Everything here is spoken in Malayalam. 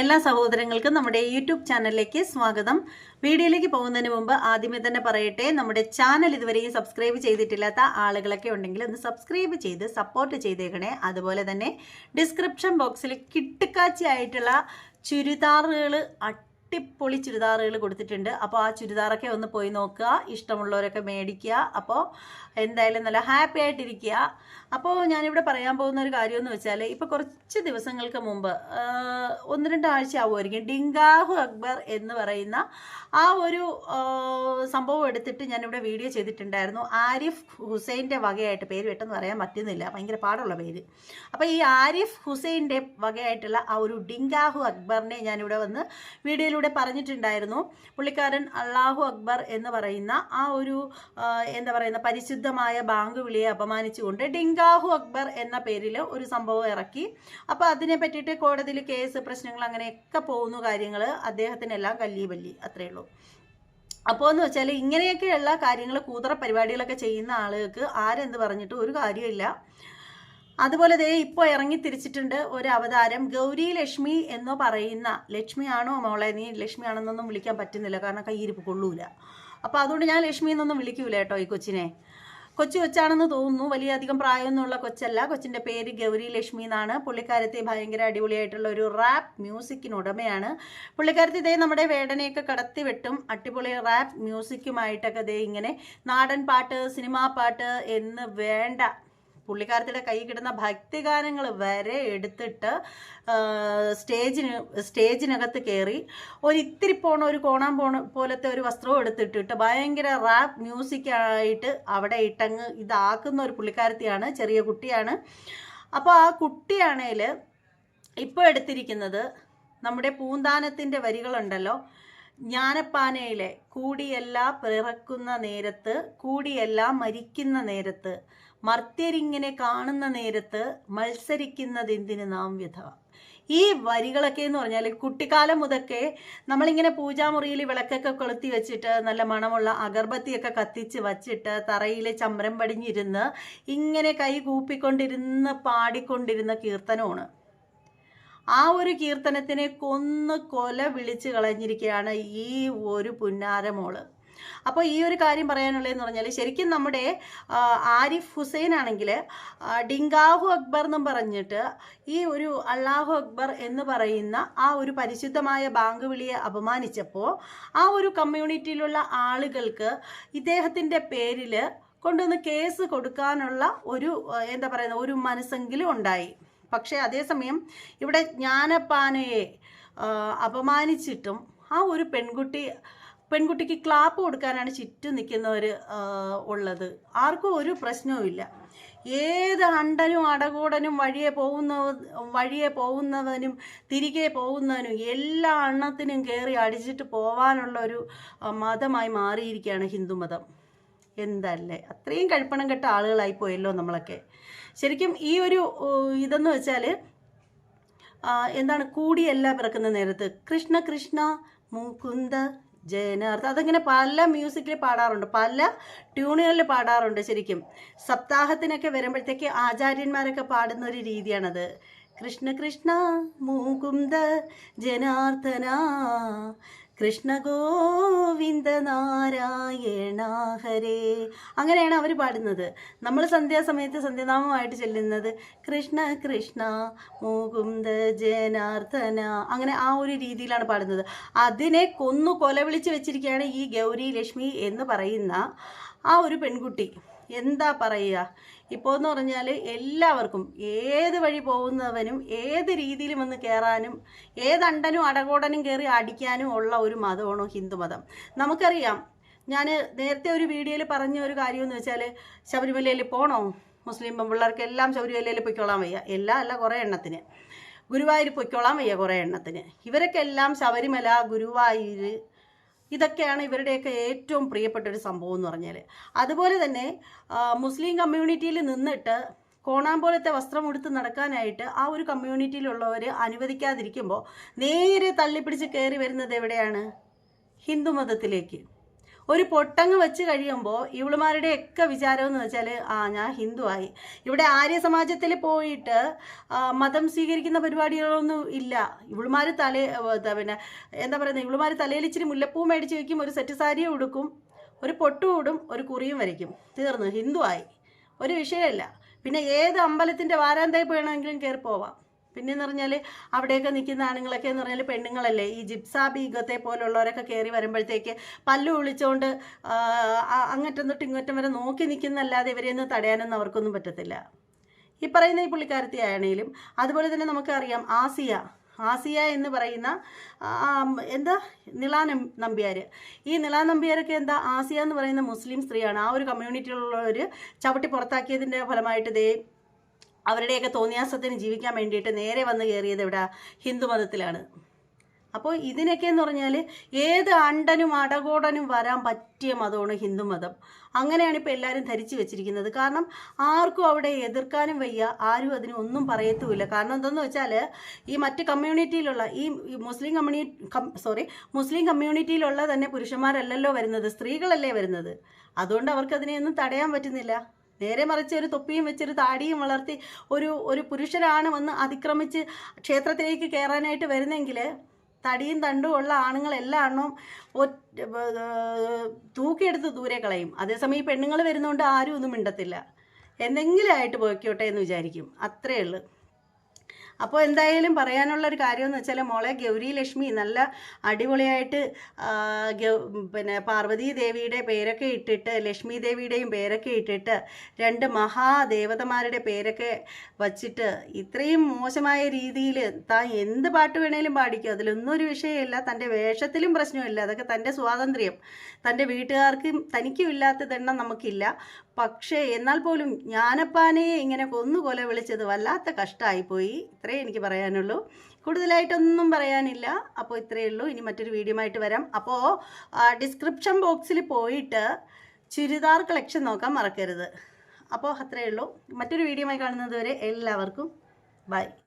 എല്ലാ സഹോദരങ്ങൾക്കും നമ്മുടെ യൂട്യൂബ് ചാനലിലേക്ക് സ്വാഗതം. വീഡിയോയിലേക്ക് പോകുന്നതിന് മുമ്പ് ആദ്യമേ തന്നെ പറയട്ടെ നമ്മുടെ ചാനൽ ഇതുവരെയും സബ്സ്ക്രൈബ് ചെയ്തിട്ടില്ലാത്ത ആളുകളൊക്കെ ഉണ്ടെങ്കിൽ ഒന്ന് സബ്സ്ക്രൈബ് ചെയ്ത് സപ്പോർട്ട് ചെയ്തേക്കണേ. അതുപോലെ തന്നെ ഡിസ്ക്രിപ്ഷൻ ബോക്സിൽ കിട്ടുകാച്ചി ആയിട്ടുള്ള ചുരിദാറുകൾ അട്ടിപ്പൊളി ചുരിദാറുകൾ കൊടുത്തിട്ടുണ്ട്. അപ്പോൾ ആ ചുരിദാറൊക്കെ ഒന്ന് പോയി നോക്കുക. ഇഷ്ടമുള്ളവരൊക്കെ മേടിക്കുക. അപ്പോൾ എന്തായാലും നല്ല ഹാപ്പി ആയിട്ടിരിക്കുക. അപ്പോൾ ഞാനിവിടെ പറയാൻ പോകുന്ന ഒരു കാര്യമെന്ന് വെച്ചാൽ ഇപ്പോൾ കുറച്ച് ദിവസങ്ങൾക്ക് മുമ്പ് ഒന്ന് രണ്ടാഴ്ച ആവുമായിരിക്കും ഡിങ്കാഹു അക്ബർ എന്ന് പറയുന്ന ആ ഒരു സംഭവം എടുത്തിട്ട് ഞാനിവിടെ വീഡിയോ ചെയ്തിട്ടുണ്ടായിരുന്നു. ആരിഫ് ഹുസൈന്റെ വകയായിട്ട് പേര് പെട്ടെന്ന് പറയാൻ പറ്റുന്നില്ല. ഭയങ്കര പാടുള്ള പേര്. അപ്പോൾ ഈ ആരിഫ് ഹുസൈന്റെ വകയായിട്ടുള്ള ആ ഒരു ഡിങ്കാഹു അക്ബറിനെ ഞാനിവിടെ വന്ന് വീഡിയോയിലൂടെ പറഞ്ഞിട്ടുണ്ടായിരുന്നു. പുള്ളിക്കാരൻ അള്ളാഹു അക്ബർ എന്ന് പറയുന്ന ആ ഒരു എന്താ പറയുന്ന പരിശുദ്ധമായ ബാങ്ക് വിളിയെ അപമാനിച്ചുകൊണ്ട് ഡിങ്കാഹു അക്ബർ എന്ന പേരിൽ ഒരു സംഭവം ഇറക്കി. അപ്പോൾ അതിനെ പറ്റിയിട്ട് കോടതിയിൽ കേസ് പ്രശ്നങ്ങൾ അങ്ങനെയൊക്കെ പോകുന്നു കാര്യങ്ങൾ അദ്ദേഹത്തിനെല്ലാം കല്ലി അത്രയേ ഉള്ളൂ. അപ്പോൾ എന്ന് വെച്ചാൽ ഇങ്ങനെയൊക്കെയുള്ള കാര്യങ്ങൾ കൂതറ പരിപാടികളൊക്കെ ചെയ്യുന്ന ആളുകൾക്ക് ആരെന്ത് പറഞ്ഞിട്ട് ഒരു കാര്യമില്ല അതുപോലെ ദേ ഇപ്പോൾ ഇറങ്ങി തിരിച്ചിട്ടുണ്ട് ഒരു അവതാരം. ഗൗരി ലക്ഷ്മി എന്ന് പറയുന്ന ലക്ഷ്മിയാണോ മോളെ? നീ ലക്ഷ്മി ആണെന്നൊന്നും വിളിക്കാൻ പറ്റുന്നില്ല. കാരണം കയ്യിരിപ്പ് കൊള്ളൂല. അപ്പോൾ അതുകൊണ്ട് ഞാൻ ലക്ഷ്മി എന്നൊന്നും വിളിക്കൂല കേട്ടോ ഈ കൊച്ചിനെ. കൊച്ചു കൊച്ചാണെന്ന് തോന്നുന്നു. വലിയ അധികം പ്രായമൊന്നുമുള്ള കൊച്ചല്ല. കൊച്ചിന്റെ പേര് ഗൗരി ലക്ഷ്മി എന്നാണ്. പുള്ളിക്കാരത്തെ ഭയങ്കര അടിപൊളിയായിട്ടുള്ള ഒരു റാപ്പ് മ്യൂസിക്കിന് ഉടമയാണ്. പുള്ളിക്കാരത്തി ഇതേ നമ്മുടെ വേദനയൊക്കെ കടത്തി വെട്ടും. അടിപൊളി റാപ്പ് മ്യൂസിക്കുമായിട്ടൊക്കെ ഇതേ ഇങ്ങനെ നാടൻ പാട്ട് സിനിമാ പാട്ട് എന്ന് വേണ്ട പുള്ളിക്കാരത്തിയുടെ കൈ കിട്ടുന്ന ഭക്തിഗാനങ്ങൾ വരെ എടുത്തിട്ട് സ്റ്റേജിന് സ്റ്റേജിനകത്ത് കയറി ഒരു ഇത്തിരി പോണ ഒരു കോണാൻ പോണ പോലത്തെ ഒരു വസ്ത്രവും എടുത്തിട്ടിട്ട് ഭയങ്കര റാപ്പ് മ്യൂസിക്കായിട്ട് അവിടെ ഇട്ടങ്ങ് ഇതാക്കുന്ന ഒരു പുള്ളിക്കാരത്തിയാണ് ചെറിയ കുട്ടിയാണ്. അപ്പോൾ ആ കുട്ടിയാണേൽ ഇപ്പോൾ എടുത്തിരിക്കുന്നത് നമ്മുടെ പൂന്താനത്തിന്റെ വരികളുണ്ടല്ലോ. ജ്ഞാനപ്പാനയിലെ കൂടിയെല്ലാം പിറക്കുന്ന നേരത്ത് കൂടിയെല്ലാം മരിക്കുന്ന നേരത്ത് മർത്യരിങ്ങനെ കാണുന്ന നേരത്ത് മത്സരിക്കുന്നതെന്തിന് നാം വ്യഥ? ഈ വരികളൊക്കെ എന്ന് പറഞ്ഞാൽ കുട്ടിക്കാലം മുതൽക്കേ നമ്മളിങ്ങനെ പൂജാമുറിയിൽ വിളക്കൊക്കെ കൊളുത്തി വെച്ചിട്ട് നല്ല മണമുള്ള അഗർബത്തിയൊക്കെ കത്തിച്ച് വച്ചിട്ട് തറയിൽ ചമ്രം പടിഞ്ഞിരുന്ന് ഇങ്ങനെ കൈ കൂപ്പിക്കൊണ്ടിരുന്ന് പാടിക്കൊണ്ടിരുന്ന കീർത്തനമാണ്. ആ ഒരു കീർത്തനത്തിനെ കൊന്ന് കൊല വിളിച്ചു കളഞ്ഞിരിക്കുകയാണ് ഈ ഒരു പുന്നാരമോൾ. അപ്പോൾ ഈ ഒരു കാര്യം പറയാനുള്ളതെന്ന് പറഞ്ഞാൽ ശരിക്കും നമ്മുടെ ആരിഫ് ഹുസൈൻ ആണെങ്കിൽ ഡിങ്കാഹു അക്ബർ എന്നും പറഞ്ഞിട്ട് ഈ ഒരു അള്ളാഹു അക്ബർ എന്ന് പറയുന്ന ആ ഒരു പരിശുദ്ധമായ ബാങ്ക് വിളിയെ അപമാനിച്ചപ്പോൾ ആ ഒരു കമ്മ്യൂണിറ്റിയിലുള്ള ആളുകൾക്ക് ഇദ്ദേഹത്തിന്റെ പേരിൽ കൊണ്ടുവന്ന് കേസ് കൊടുക്കാനുള്ള ഒരു എന്താ പറയുന്ന ഒരു മനസ്സെങ്കിലും ഉണ്ടായി. പക്ഷേ അതേസമയം ഇവിടെ ജ്ഞാനപ്പാനയെ അപമാനിച്ചിട്ടും ആ ഒരു പെൺകുട്ടി പെൺകുട്ടിക്ക് ക്ലാപ്പ് കൊടുക്കാനാണ് ചുറ്റും നിൽക്കുന്നവർ ഉള്ളത്. ആർക്കും ഒരു പ്രശ്നവുമില്ല ഏത് അണ്ടനും അടകൂടനും വഴിയെ പോകുന്ന വഴിയെ പോകുന്നവനും തിരികെ പോകുന്നവനും എല്ലാ അണ്ണത്തിനും കയറി അടിച്ചിട്ട് പോവാനുള്ള ഒരു മതമായി മാറിയിരിക്കുകയാണ് ഹിന്ദുമതം എന്തല്ലേ? അത്രയും കഴിപ്പണം കെട്ട ആളുകളായി പോയല്ലോ നമ്മളൊക്കെ. ശരിക്കും ഈ ഒരു ഇതെന്ന് വെച്ചാൽ എന്താണ് കൂടിയല്ല പിറക്കുന്ന നേരത്ത് കൃഷ്ണ കൃഷ്ണ മുകുന്ദ ജയനാർത്ഥ അതങ്ങനെ പല മ്യൂസിക്കിൽ പാടാറുണ്ട് പല ട്യൂണുകളിൽ പാടാറുണ്ട് ശരിക്കും. സപ്താഹത്തിനൊക്കെ വരുമ്പോഴത്തേക്ക് ആചാര്യന്മാരൊക്കെ പാടുന്ന ഒരു രീതിയാണത്. കൃഷ്ണ കൃഷ്ണ മുകുന്ദ ജനാർദ്ദന കൃഷ്ണ ഗോവിന്ദ നാരായണ ഹരേ. അങ്ങനെയാണ് അവർ പാടുന്നത്. നമ്മൾ സന്ധ്യാസമയത്ത് സന്ധ്യാനാമമായിട്ട് ചെല്ലുന്നത് കൃഷ്ണ കൃഷ്ണ മുകുന്ദ ജനാർദ്ദന. അങ്ങനെ ആ ഒരു രീതിയിലാണ് പാടുന്നത്. അതിനെ കൊന്നു കൊലവിളിച്ച് വെച്ചിരിക്കുകയാണ് ഈ ഗൗരി ലക്ഷ്മി എന്ന് പറയുന്ന ആ ഒരു പെൺകുട്ടി. എന്താ പറയുക? ഇപ്പോൾ എന്ന് പറഞ്ഞാൽ എല്ലാവർക്കും ഏത് വഴി പോകുന്നവനും ഏത് രീതിയിലും വന്ന് കയറാനും ഏതണ്ടനും അടകോടനും കയറി അടിക്കാനും ഉള്ള ഒരു മതമാണ് ഹിന്ദുമതം നമുക്കറിയാം. ഞാൻ നേരത്തെ ഒരു വീഡിയോയിൽ പറഞ്ഞ ഒരു കാര്യം എന്ന് വെച്ചാൽ ശബരിമലയിൽ പോകണോ മുസ്ലിം പെൺപിള്ളേർക്ക് എല്ലാം ശബരിമലയിൽ പൊയ്ക്കോളാൻ വയ്യ. എല്ലാം അല്ല കുറേ എണ്ണത്തിന്. ഗുരുവായൂർ പൊയ്ക്കോളാൻ വയ്യ കുറേ എണ്ണത്തിന്. ഇവരൊക്കെ എല്ലാം ശബരിമല ഗുരുവായൂർ ഇതൊക്കെയാണ് ഇവരുടെയൊക്കെ ഏറ്റവും പ്രിയപ്പെട്ട ഒരു സംഭവം എന്ന് പറഞ്ഞാൽ അതുപോലെ തന്നെ മുസ്ലിം കമ്മ്യൂണിറ്റിയിൽ നിന്നിട്ട് കോണാൻ പോലത്തെ വസ്ത്രം ഉടുത്ത് നടക്കാനായിട്ട് ആ ഒരു കമ്മ്യൂണിറ്റിയിലുള്ളവർ അനുവദിക്കാതിരിക്കുമ്പോൾ നേരെ തള്ളിപ്പിടിച്ച് കയറി വരുന്നത് എവിടെയാണ്? ഹിന്ദുമതത്തിലേക്ക് ഒരു പൊട്ടങ്ങ് വെച്ച് കഴിയുമ്പോൾ ഇവളുമാരുടെയൊക്കെ വിചാരം എന്ന് വെച്ചാൽ ആ ഞാൻ ഹിന്ദുവായി ഇവിടെ ആര്യ സമാജത്തിൽ പോയിട്ട് മതം സ്വീകരിക്കുന്ന പരിപാടികളൊന്നും ഇല്ല. ഇവളുമാർ തലേ പിന്നെ എന്താ പറയുന്നത് ഇവളുമാർ തലയിൽ ഇച്ചിരി മുല്ലപ്പൂ മേടിച്ച് വയ്ക്കും ഒരു സെറ്റ് സാരിയും ഉടുക്കും ഒരു പൊട്ടും ഇടും ഒരു കുറിയും വരയ്ക്കും. തീർന്നു ഹിന്ദുവായി ഒരു വിഷയമല്ല പിന്നെ ഏത് അമ്പലത്തിന്റെ വാരാന്തയിൽ പോകണമെങ്കിലും കയറി പോവാം. പിന്നെന്ന് പറഞ്ഞാൽ അവിടെയൊക്കെ നിൽക്കുന്ന ആണുങ്ങളൊക്കെ എന്ന് പറഞ്ഞാൽ പെണ്ണുങ്ങളല്ലേ? ഈ ജിപ്സാ ബീഗത്തെ പോലുള്ളവരൊക്കെ കയറി വരുമ്പോഴത്തേക്ക് പല്ല് വിളിച്ചുകൊണ്ട് അങ്ങറ്റം തൊട്ട് ഇങ്ങറ്റം വരെ നോക്കി നിൽക്കുന്നല്ലാതെ ഇവരെയൊന്നും തടയാനൊന്നും അവർക്കൊന്നും പറ്റത്തില്ല. ഈ പറയുന്ന ഈ പുള്ളിക്കാരത്തി ആണെങ്കിലും അതുപോലെ തന്നെ നമുക്കറിയാം ആസിയ. ആസിയ എന്ന് പറയുന്ന എന്താ? നിള നമ്പ്യാർ ഈ നിള നമ്പ്യാരൊക്കെ എന്താ? ആസിയ എന്ന് പറയുന്ന മുസ്ലിം സ്ത്രീയാണ്. ആ ഒരു കമ്മ്യൂണിറ്റിയിലുള്ളവർ ചവിട്ടി പുറത്താക്കിയതിന്റെ ഫലമായിട്ട് ദേ അവരുടെയൊക്കെ തോന്നിയാസത്തിന് ജീവിക്കാൻ വേണ്ടിയിട്ട് നേരെ വന്ന് കയറിയത് ഇവിടെ ഹിന്ദുമതത്തിലാണ് അപ്പോൾ ഇതിനൊക്കെ എന്ന് പറഞ്ഞാൽ ഏത് അണ്ടനും അടകോടനും വരാൻ പറ്റിയ മതമാണ് ഹിന്ദു മതം. അങ്ങനെയാണ് ഇപ്പോൾ എല്ലാവരും ധരിച്ചു വെച്ചിരിക്കുന്നത്. കാരണം ആർക്കും അവിടെ എതിർക്കാനും വയ്യ ആരും അതിന് ഒന്നും പറയത്തുമില്ല. കാരണം എന്തെന്ന് വെച്ചാൽ ഈ മറ്റ് കമ്മ്യൂണിറ്റിയിലുള്ള ഈ മുസ്ലിം കമ്മ്യൂണി സോറി മുസ്ലിം കമ്മ്യൂണിറ്റിയിലുള്ള തന്നെ പുരുഷന്മാരല്ലല്ലോ വരുന്നത് സ്ത്രീകളല്ലേ വരുന്നത്. അതുകൊണ്ട് അവർക്ക് അതിനെയൊന്നും തടയാൻ പറ്റുന്നില്ല. നേരെ മറിച്ച് ഒരു തൊപ്പിയും വെച്ചൊരു താടിയും വളർത്തി ഒരു ഒരു പുരുഷനാണ് വന്ന് അതിക്രമിച്ച് ക്ഷേത്രത്തിലേക്ക് കയറാനായിട്ട് വരുന്നെങ്കിൽ തടിയും തണ്ടും ഉള്ള ആണുങ്ങളെല്ലാം എണ്ണവും തൂക്കിയെടുത്ത് ദൂരെ കളയും. അതേസമയം ഈ പെണ്ണുങ്ങൾ വരുന്നതുകൊണ്ട് ആരും ഒന്നും മിണ്ടത്തില്ല. എന്തെങ്കിലും ആയിട്ട് പോയിക്കോട്ടെ എന്ന് വിചാരിക്കും. അത്രയേ ഉള്ളൂ. അപ്പോൾ എന്തായാലും പറയാനുള്ള ഒരു കാര്യം എന്ന് വെച്ചാൽ മോളെ ഗൗരി ലക്ഷ്മി നല്ല അടിപൊളിയായിട്ട് പിന്നെ പാർവതി ദേവിയുടെ പേരൊക്കെ ഇട്ടിട്ട് ലക്ഷ്മി ദേവിയുടെയും പേരൊക്കെ ഇട്ടിട്ട് രണ്ട് മഹാദേവതമാരുടെ പേരൊക്കെ വച്ചിട്ട് ഇത്രയും മോശമായ രീതിയിൽ താൻ എന്ത് പാട്ട് വേണേലും പാടിക്കും. അതിലൊന്നും ഒരു വിഷയമില്ല. തന്റെ വേഷത്തിലും പ്രശ്നമില്ല. അതൊക്കെ തന്റെ സ്വാതന്ത്ര്യം. തന്റെ വീട്ടുകാർക്കും തനിക്കും ഇല്ലാത്തതെണ്ണം നമുക്കില്ല. പക്ഷേ എന്നാൽ പോലും ജ്ഞാനപ്പാനയെ ഇങ്ങനെ കൊന്നുകൊല വിളിച്ചത് വല്ലാത്ത കഷ്ടമായിപ്പോയി ഇത്രേ എനിക്ക് പറയാനുള്ളൂ. കൂടുതലായിട്ടൊന്നും പറയാനില്ല. അപ്പോൾ ഇത്രയേ ഉള്ളൂ. ഇനി മറ്റൊരു വീഡിയോ ആയിട്ട് വരാം. അപ്പോൾ ഡിസ്ക്രിപ്ഷൻ ബോക്സിൽ പോയിട്ട് ചുരിദാർ കളക്ഷൻ നോക്കാൻ മറക്കരുത്. അപ്പോൾ അത്രയേ ഉള്ളൂ. മറ്റൊരു വീഡിയോ കാണുന്നത് വരെ എല്ലാവർക്കും ബൈ